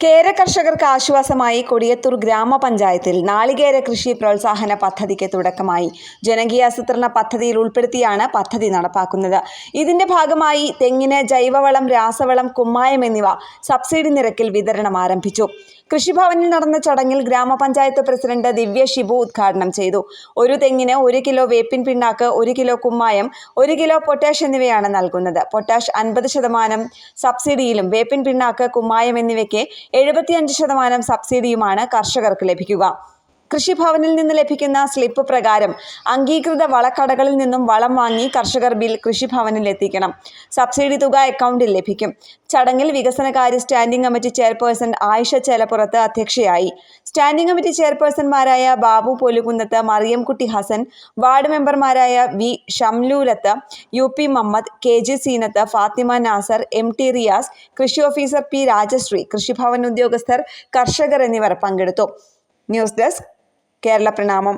കേര കർഷകർക്ക് ആശ്വാസമായി കൊടിയത്തൂർ ഗ്രാമപഞ്ചായത്തിൽ നാളികേര കൃഷി പ്രോത്സാഹന പദ്ധതിക്ക് തുടക്കമായി. ജനകീയാസൂത്രണ പദ്ധതിയിൽ ഉൾപ്പെടുത്തിയാണ് പദ്ധതി നടപ്പാക്കുന്നത്. ഇതിന്റെ ഭാഗമായി തെങ്ങിന് ജൈവവളം രാസവളം കുമ്മായം എന്നിവ സബ്സിഡി നിരക്കിൽ വിതരണം ആരംഭിച്ചു. കൃഷിഭവനിൽ നടന്ന ചടങ്ങിൽ ഗ്രാമപഞ്ചായത്ത് പ്രസിഡന്റ് ദിവ്യ ഷിബു ഉദ്ഘാടനം ചെയ്തു. ഒരു തെങ്ങിന് ഒരു കിലോ വേപ്പിൻ പിണ്ണാക്ക് ഒരു കിലോ കുമ്മായം ഒരു കിലോ പൊട്ടാഷ് എന്നിവയാണ് നൽകുന്നത്. പൊട്ടാഷ് അൻപത് ശതമാനം സബ്സിഡിയിലും വേപ്പിൻ പിണ്ണാക്ക് കുമ്മായം എന്നിവയ്ക്ക് എഴുപത്തിയഞ്ച് ശതമാനം സബ്സിഡിയുമാണ് കർഷകർക്ക് ലഭിക്കുക. കൃഷിഭവനിൽ നിന്ന് ലഭിക്കുന്ന സ്ലിപ്പ് പ്രകാരം അംഗീകൃത വളക്കടകളിൽ നിന്നും വളം വാങ്ങി കർഷകർ ബിൽ കൃഷിഭവനിൽ എത്തിക്കണം. സബ്സിഡി തുക അക്കൗണ്ടിൽ ലഭിക്കും. ചടങ്ങിൽ വികസനകാര്യ standing committee chairperson Ayisha Chelappurath അധ്യക്ഷയായി. സ്റ്റാൻഡിംഗ് കമ്മിറ്റി ചെയർപേഴ്സൺമാരായ ബാബു പൊലുകുന്നത്ത് മറിയംകുട്ടി ഹസൻ വാർഡ് മെമ്പർമാരായ V Shamlulath U P Muhammad K G Seenath Fathima Nasar M T Riyas കൃഷി ഓഫീസർ പി രാജശ്രീ കൃഷിഭവൻ ഉദ്യോഗസ്ഥർ കർഷകർ എന്നിവർ പങ്കെടുത്തു. ന്യൂസ് ഡെസ്ക് കേരള പ്രണാമം.